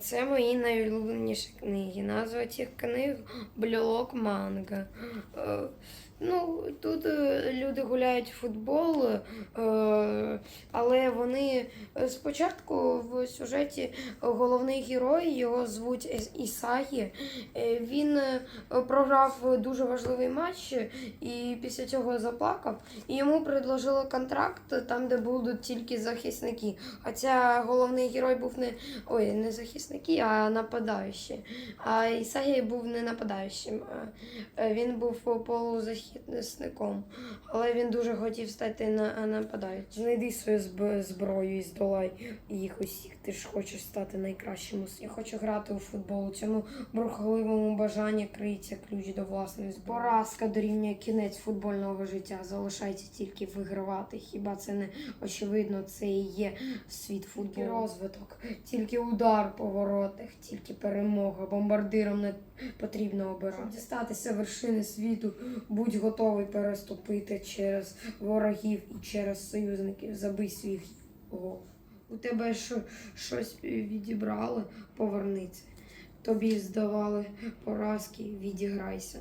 Це мої найулюбленіші книги. Назва цих книг Блюлок Манга. Ну, тут е, люди гуляють в футбол, е, але вони е, спочатку в сюжеті головний герой, його звуть Ісагі. Він програв дуже важливий матч і після цього заплакав. І йому предложили контракт там, де будуть тільки захисники. Хоча головний герой був не ой, не захисники, а нападаючі. А Ісагі був не нападаючим. Він був полузахисником. Але він дуже хотів стати на нападаючим. Знайди свою зброю і здолай їх усіх. Ти ж хочеш стати найкращим. Я хочу грати у футбол. Цьому бурхливому бажанні криється ключ до власної зброї. Поразка дорівнює кінець футбольного життя. Залишається тільки вигравати. Хіба це не очевидно? Це і є світ футболу. Розвиток, тільки удар по воротах, тільки перемога. Бомбардирам не потрібно обирати. Щоб дістатися вершини світу, будь готовий переступити через ворогів і через союзників. Забий свій гол. У тебе що, щось відібрали, повернися. Тобі здавали поразки, відіграйся.